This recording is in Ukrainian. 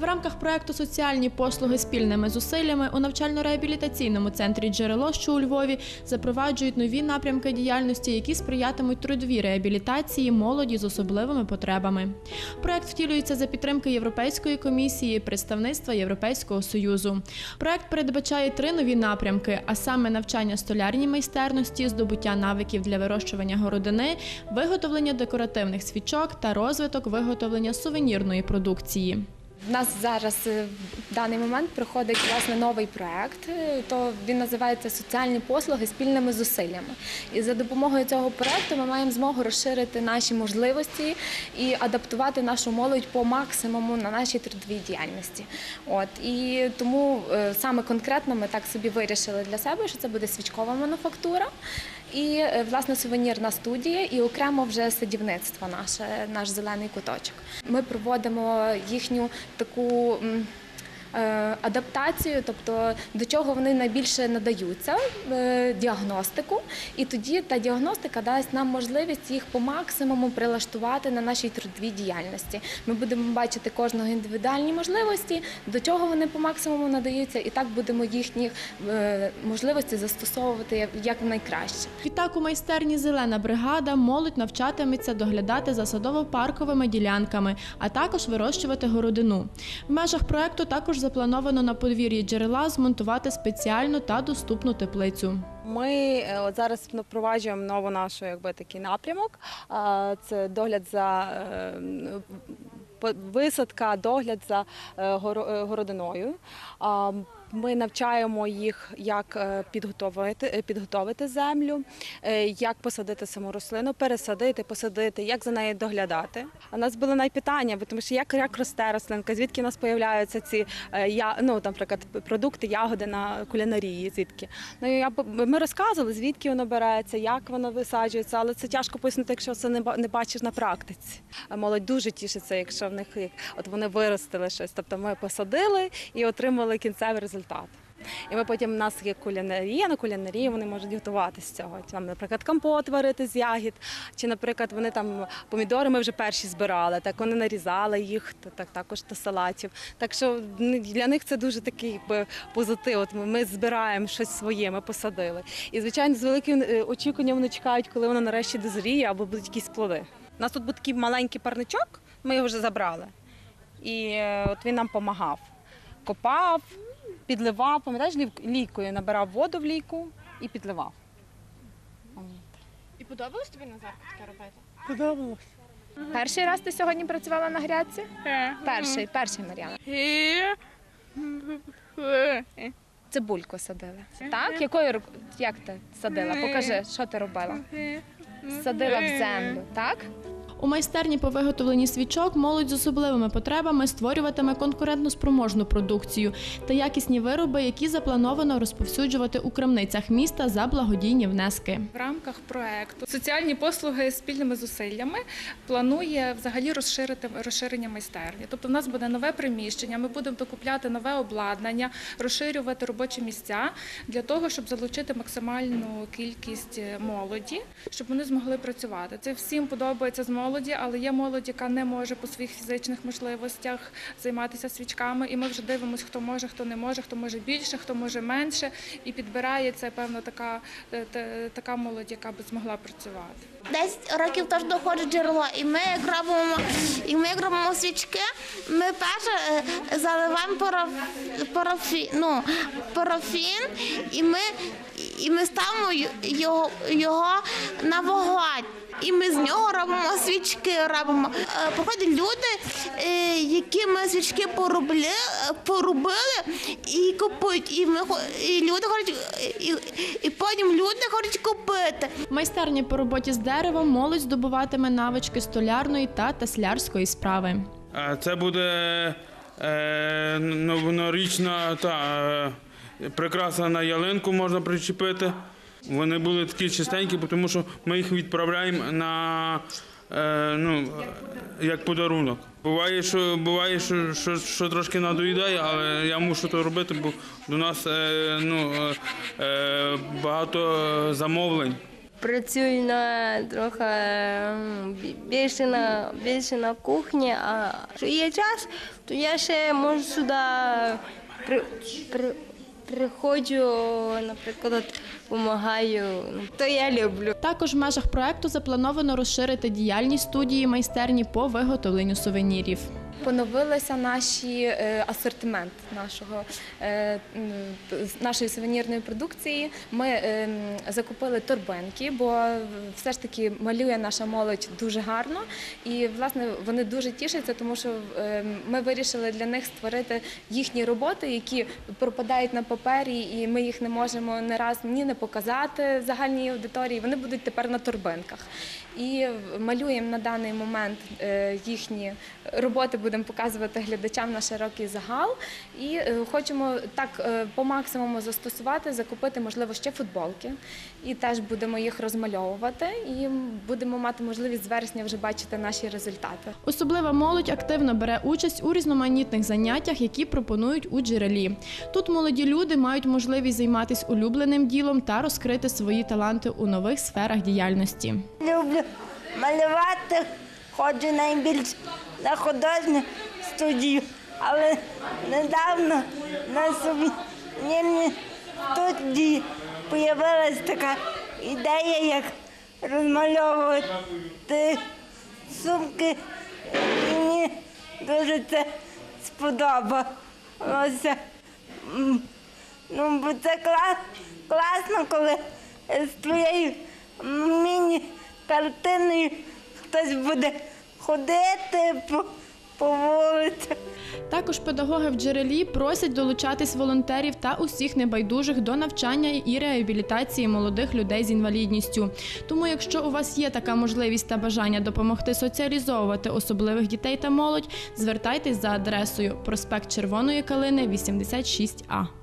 В рамках проекту Соціальні послуги спільними зусиллями у навчально-реабілітаційному центрі джерело, що у Львові, запроваджують нові напрямки діяльності, які сприятимуть трудовій реабілітації молоді з особливими потребами. Проект втілюється за підтримки Європейської комісії, представництва Європейського союзу. Проект передбачає три нові напрямки: а саме навчання столярній майстерності, здобуття навиків для вирощування городини, виготовлення декоративних свічок та розвиток виготовлення сувенірної продукції. В нас зараз е, в даний момент проходить власне новий проект. е, То він називається Соціальні послуги спільними зусиллями. І за допомогою цього проекту ми маємо змогу розширити наші можливості і адаптувати нашу молодь по максимуму на нашій трудовій діяльності. От і тому е, саме конкретно ми так собі вирішили для себе, що це буде свічкова мануфактура. І власне сувенірна студія, і окремо вже садівництво наше, наш зелений куточок. Ми проводимо їхню таку. Е, Адаптацію, тобто до чого вони найбільше надаються е, діагностику, і тоді та діагностика дасть нам можливість їх по максимуму прилаштувати на нашій трудовій діяльності. Ми будемо бачити кожного індивідуальні можливості, до чого вони по максимуму надаються, і так будемо їхні е, можливості застосовувати як найкраще. Відтак у майстерні Зелена бригада молодь навчатиметься доглядати за садово-парковими ділянками, а також вирощувати городину. В межах проекту також заплановано на подвір'ї джерела змонтувати спеціальну та доступну теплицю. Ми е, зараз впроваджуємо нову нашу якби такий напрямок. Це догляд за е, висадка, догляд за е, городиною. Ми навчаємо їх, як е, підготовити, е, землю, е, як посадити саму рослину, пересадити, посадити, як за нею доглядати. У нас було найпитання, тому що як, як росте рослинка, звідки у нас з'являються ці я, ну, наприклад, продукти, ягоди на кулінарії, звідки. Ну, я, ми розказували, звідки воно береться, як воно висаджується, але це тяжко пояснити, якщо це не бачиш на практиці. Молодь дуже тішиться, якщо в них от вони виростили щось. Тобто ми посадили і отримали кінцевий результат. І ми потім у нас є кулінарія, на кулінарії вони можуть готувати з цього. Там, наприклад, компот варити з ягід, чи, наприклад, вони там помідори ми вже перші збирали, так вони нарізали їх, то так також до салатів. Так що ну, для них це дуже такий позитив. От ми, ми збираємо щось своє, ми посадили. І звичайно, з великим е, очікуванням вони чекають, коли воно нарешті дозріє або будуть якісь плоди. У нас тут був такий маленький парничок, ми його вже забрали. І е, от він нам допомагав. Копав, підливав, пам'ятаєш, лійкою набирав воду в лійку і підливав. І подобалось тобі Назар таке робити? Подобалось. Перший раз ти сьогодні працювала на грядці? Перший, перший Мар'яна. Цибульку садили. Так? Якою як ти садила? Покажи, що ти робила. Садила в землю, так? У майстерні по виготовленні свічок молодь з особливими потребами створюватиме конкурентноспроможну продукцію та якісні вироби, які заплановано розповсюджувати у крамницях міста за благодійні внески. В рамках проекту соціальні послуги спільними зусиллями планує взагалі розширити розширення майстерні. Тобто, в нас буде нове приміщення. Ми будемо докупляти нове обладнання, розширювати робочі місця для того, щоб залучити максимальну кількість е, молоді, щоб вони змогли працювати. Це всім подобається з але є молодь, яка не може по своїх фізичних можливостях займатися свічками. І ми вже дивимося, хто може, хто не може, хто може більше, хто може менше, і підбирає це певно така, е, така молодь, яка би змогла працювати. 10 років теж доходить джерело, і ми як робимо, і ми як робимо свічки, ми перше е, заливаємо параф, парафін, ну, парафін, і ми, і ми ставимо його, його на вогонь. І ми з нього робимо свічки. Робимо. Е, Приходять люди, е, які ми свічки поробили, порубили і купують. І, ми, хо- і люди хочуть, і, і потім люди хочуть купити. В майстерні по роботі з деревом молодь здобуватиме навички столярної та теслярської справи. Це буде е, новорічна та е, прикраса на ялинку можна причепити. Вони були такі чистенькі, тому що ми їх відправляємо на е, ну, як подарунок. Буває, що буває, що, що, що трошки надоїдає, але я мушу це робити, бо до нас е, ну, е, багато замовлень. Працюю на трохи більше на більше на кухні, а що є час, то я ще можу сюди при, при, приходжу, наприклад, допомагаю. То я люблю. Також в межах проекту заплановано розширити діяльність студії майстерні по виготовленню сувенірів. Поновилися наші е, асортимент нашого е, нашої сувенірної продукції. Ми е, закупили торбинки, бо все ж таки малює наша молодь дуже гарно, і власне вони дуже тішаться, тому що ми вирішили для них створити їхні роботи, які пропадають на папері, і ми їх не можемо не раз ні не показати загальній аудиторії. Вони будуть тепер на торбинках. І малюємо на даний момент їхні роботи, будемо показувати глядачам на широкий загал. І е, хочемо так е, по максимуму застосувати, закупити, можливо, ще футболки. І теж будемо їх розмальовувати. І будемо мати можливість з вересня вже бачити наші результати. Особлива молодь активно бере участь у різноманітних заняттях, які пропонують у джерелі. Тут молоді люди мають можливість займатися улюбленим ділом та розкрити свої таланти у нових сферах діяльності. Люблю малювати, ходжу найбільше на художню студію, але недавно на сувенірній студії з'явилася така ідея, як розмальовувати сумки. І мені дуже це сподобалося. Ну, бо це клас, класно, коли з твоєю міні-картиною хтось буде ходити по. Також педагоги в джерелі просять долучатись волонтерів та усіх небайдужих до навчання і реабілітації молодих людей з інвалідністю. Тому, якщо у вас є така можливість та бажання допомогти соціалізовувати особливих дітей та молодь, звертайтесь за адресою проспект Червоної Калини, 86А.